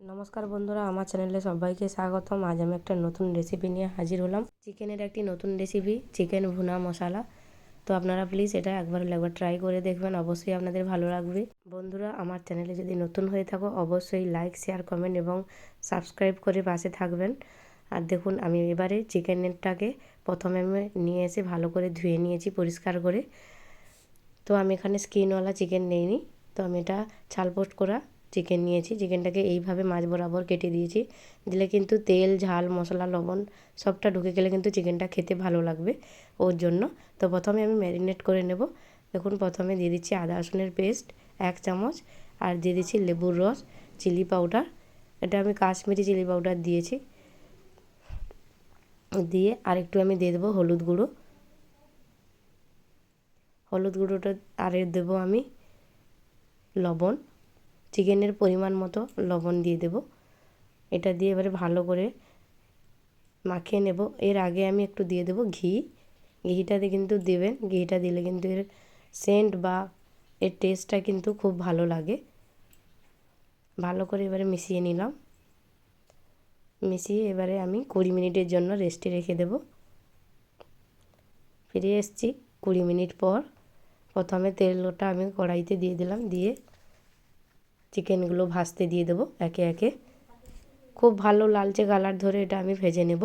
নমস্কার বন্ধুরা, আমার চ্যানেলে সবাইকে স্বাগতম। আজ আমি একটা নতুন রেসিপি নিয়ে হাজির হলাম। চিকেনের একটি নতুন রেসিপি চিকেন ভুনা মশলা। তো আপনারা প্লিজ এটা একবার একবার ট্রাই করে দেখবেন, অবশ্যই আপনাদের ভালো লাগবে। বন্ধুরা, আমার চ্যানেলে যদি নতুন হয়ে থাকো, অবশ্যই লাইক শেয়ার কমেন্ট এবং সাবস্ক্রাইব করে পাশে থাকবেন। আর দেখুন, আমি এবারে চিকেনটাকে প্রথমে আমি নিয়ে এসে ভালো করে ধুয়ে নিয়েছি পরিষ্কার করে। তো আমি এখানে স্কিনওয়ালা চিকেন নেইনি। তো আমি এটা ছালপোস্ট করা চিকেন নিয়েছি। চিকেনটাকে এইভাবে মাছ বরাবর কেটে দিয়েছি। দিলে কিন্তু তেল, ঝাল, মশলা, লবণ সবটা ঢুকে গেলে কিন্তু চিকেনটা খেতে ভালো লাগবে ওর জন্য। তো প্রথমে আমি ম্যারিনেট করে নেব। দেখুন, প্রথমে দিয়ে দিচ্ছি আদা, রসুনের পেস্ট এক চামচ। আর দিয়ে দিচ্ছি লেবুর রস চিলি পাউডার এটা আমি কাশ্মীরি চিলি পাউডার দিয়েছি। দিয়ে আর একটু আমি দিয়ে দেবো হলুদ গুঁড়ো। হলুদ গুঁড়োটা আর দেবো আমি লবণ। চিকেনের পরিমাণ মতো লবণ দিয়ে দেব। এটা দিয়ে এবারে ভালো করে মাখিয়ে নেব। এর আগে আমি একটু দিয়ে দেব ঘি। ঘিটাতে কিন্তু দেবেন, ঘিটা দিলে কিন্তু এর সেন্ট বা এর টেস্টটা কিন্তু খুব ভালো লাগে। ভালো করে এবারে মিশিয়ে নিলাম। মিশিয়ে এবারে আমি কুড়ি মিনিটের জন্য রেস্টে রেখে দেব। ফিরে এসেছি কুড়ি মিনিট পর। প্রথমে তেলটা আমি কড়াইতে দিয়ে দিলাম, দিয়ে চিকেনগুলো ভাজতে দিয়ে দেবো একে একে। খুব ভালো লালচে কালার ধরে এটা আমি ভেজে নেব।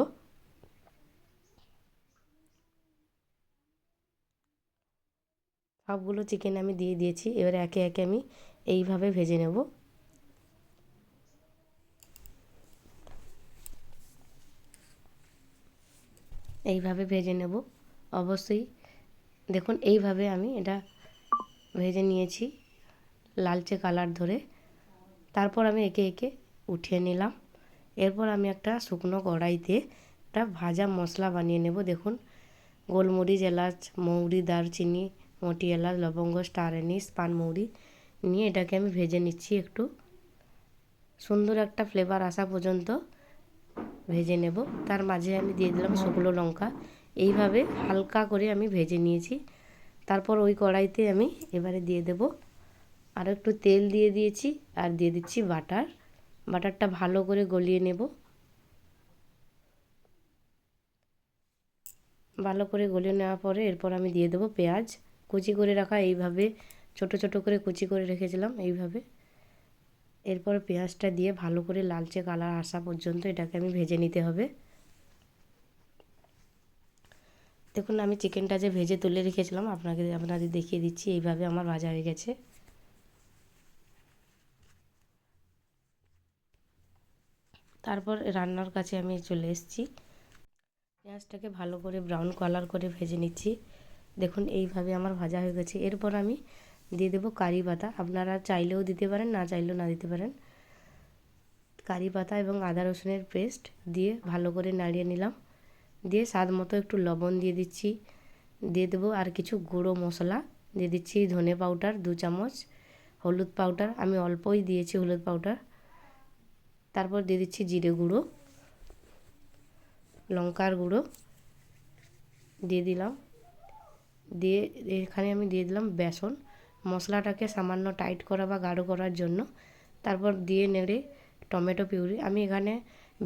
সবগুলো চিকেন আমি দিয়ে দিয়েছি, এবার একে একে আমি এইভাবে ভেজে নেব। এইভাবে ভেজে নেব। অবশ্যই দেখুন, এইভাবে আমি এটা ভেজে নিয়েছি লালচে কালার ধরে। তারপর আমি একে একে উঠিয়ে নিলাম। এরপর আমি একটা শুকনো কড়াইতে একটা ভাজা মশলা বানিয়ে নেব। দেখুন, গোলমরিচ, এলাচ, মৌরি, দারচিনি, মোটি এলাচ, লবঙ্গ, স্টার এনিস পানমৌরি নিয়ে এটাকে আমি ভেজে নিচ্ছি একটু। সুন্দর একটা ফ্লেভার আসা পর্যন্ত ভেজে নেব। তার মাঝে আমি দিয়ে দিলাম শুকনো লঙ্কা। এইভাবে হালকা করে আমি ভেজে নিয়েছি। তারপর ওই কড়াইতে আমি এবারে দিয়ে দেব আর একটু তেল দিয়ে দিয়েছি, আর দিয়ে দিচ্ছি বাটার। বাটারটা ভালো করে গলিয়ে নেব। ভালো করে গলিয়ে নেওয়ার পরে এরপর আমি দিয়ে দেবো পেঁয়াজ। কুচি করে রাখা এইভাবে, ছোট ছোট করে কুচি করে রেখেছিলাম এইভাবে। এরপর পেঁয়াজটা দিয়ে ভালো করে লালচে কালার আসা পর্যন্ত এটাকে আমি ভেজে নিতে হবে। দেখুন, আমি চিকেনটা যে ভেজে তুলে রেখেছিলাম, আপনাকে, আপনাদের দেখিয়ে দিচ্ছি, এইভাবে আমার ভাজা হয়ে গেছে। তারপর রান্নার কাছে আমি চলে এসেছি। পেঁয়াজটাকে ভালো করে ব্রাউন কালার করে ভেজে নিচ্ছি। দেখুন, এইভাবে আমার ভাজা হয়ে গেছে। এরপর আমি দিয়ে দেবো কারি পাতা। আপনারা চাইলেও দিতে পারেন, না চাইলেও না দিতে পারেন। কারি পাতা এবং আদা রসুনের পেস্ট দিয়ে ভালো করে নাড়িয়ে নিলাম। দিয়ে স্বাদ মতো একটু লবণ দিয়ে দিচ্ছি। দিয়ে দেবো আর কিছু গুঁড়ো মশলা। দিয়ে দিচ্ছি ধনে পাউডার দু চামচ হলুদ পাউডার আমি অল্পই দিয়েছি হলুদ পাউডার তারপর দিয়ে দিচ্ছি জিরে গুঁড়ো, লঙ্কার গুঁড়ো দিয়ে দিলাম। দিয়ে এখানে আমি দিয়ে দিলাম বেসন। মশলাটাকে সামান্য টাইট করা বা গাঢ় করার জন্য। তারপর দিয়ে নেড়ে টমেটো পিউরি। আমি এখানে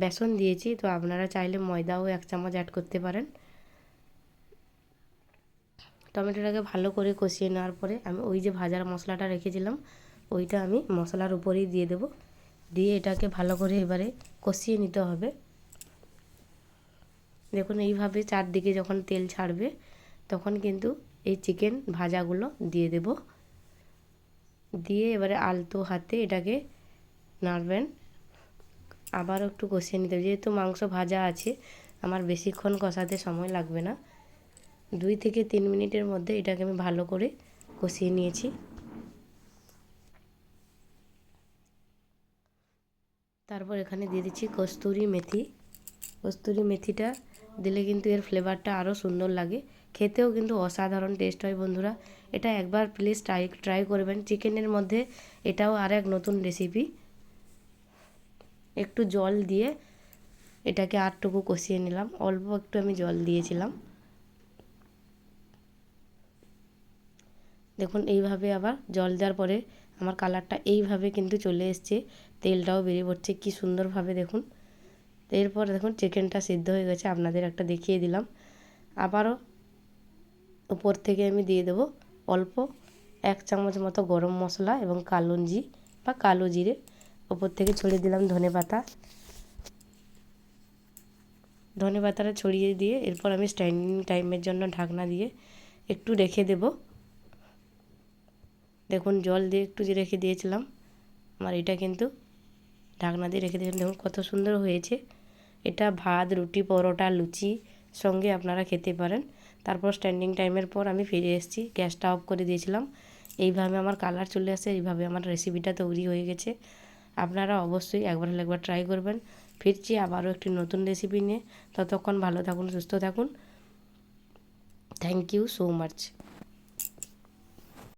বেসন দিয়েছি, তো আপনারা চাইলে ময়দাও এক চামচ অ্যাড করতে পারেন। টমেটোটাকে ভালো করে কষিয়ে নেওয়ার পরে আমি ওই যে ভাজার মশলাটা রেখেছিলাম, ওইটা আমি মশলার উপরেই দিয়ে দেবো। দিয়ে এটাকে ভালো করে এবারে কষিয়ে নিতে হবে। দেখুন, এইভাবে চারদিকে যখন তেল ছাড়বে, তখন কিন্তু এই চিকেন ভাজাগুলো দিয়ে দেব। দিয়ে এবারে আলতো হাতে এটাকে নাড়বেন। আবারও একটু কষিয়ে নিতে হবে। যেহেতু মাংস ভাজা আছে, আমার বেশিক্ষণ কষাতে সময় লাগবে না। দুই থেকে তিন মিনিটের মধ্যে এটাকে আমি ভালো করে কষিয়ে নিয়েছি। তারপর এখানে দিয়ে দিচ্ছি কস্তুরি মেথি। কস্তুরি মেথিটা দিলে কিন্তু এর ফ্লেভারটা আরও সুন্দর লাগে। খেতেও কিন্তু অসাধারণ টেস্ট হয় বন্ধুরা। এটা একবার প্লিজ ট্রাই ট্রাই করবেন। চিকেনের মধ্যে এটাও আর এক নতুন রেসিপি একটু জল দিয়ে এটাকে আরটুকু কষিয়ে নিলাম। অল্প একটু আমি জল দিয়েছিলাম। দেখুন, এইভাবে আবার জল দেওয়ার পরে আমার কালারটা এইভাবে কিন্তু চলে এসছে। তেলটাও বেরিয়ে পড়ছে, কি সুন্দরভাবে দেখুন। এরপর দেখুন চিকেনটা সিদ্ধ হয়ে গেছে, আপনাদের একটা দেখিয়ে দিলাম। আবারও উপর থেকে আমি দিয়ে দেবো অল্প এক চামচ মতো গরম মশলা এবং কালুঞ্জি বা কালো জিরে। ওপর থেকে ছড়িয়ে দিলাম ধনে পাতা। ধনে পাতাটা ছড়িয়ে দিয়ে এরপর আমি স্ট্যান্ডিং টাইমের জন্য ঢাকনা দিয়ে একটু রেখে দেব। দেখুন জল দিয়ে একটু যে রেখে দিয়েছিলাম, আমার এটা কিন্তু ঢাকনা দিয়ে রেখে দিয়েছিলাম। দেখুন কত সুন্দর হয়েছে। এটা ভাত, রুটি, পরোটা, লুচি সঙ্গে আপনারা খেতে পারেন। তারপর স্ট্যান্ডিং টাইমের পর আমি ফিরে এসেছি, গ্যাসটা অফ করে দিয়েছিলাম। এইভাবে আমার কালার চলে আসে, এইভাবে আমার রেসিপিটা তৈরি হয়ে গেছে। আপনারা অবশ্যই একবার হলে একবার ট্রাই করবেন। ফিরছি আবারও একটি নতুন রেসিপি নিয়ে। ততক্ষণ ভালো থাকুন, সুস্থ থাকুন। Thank you so much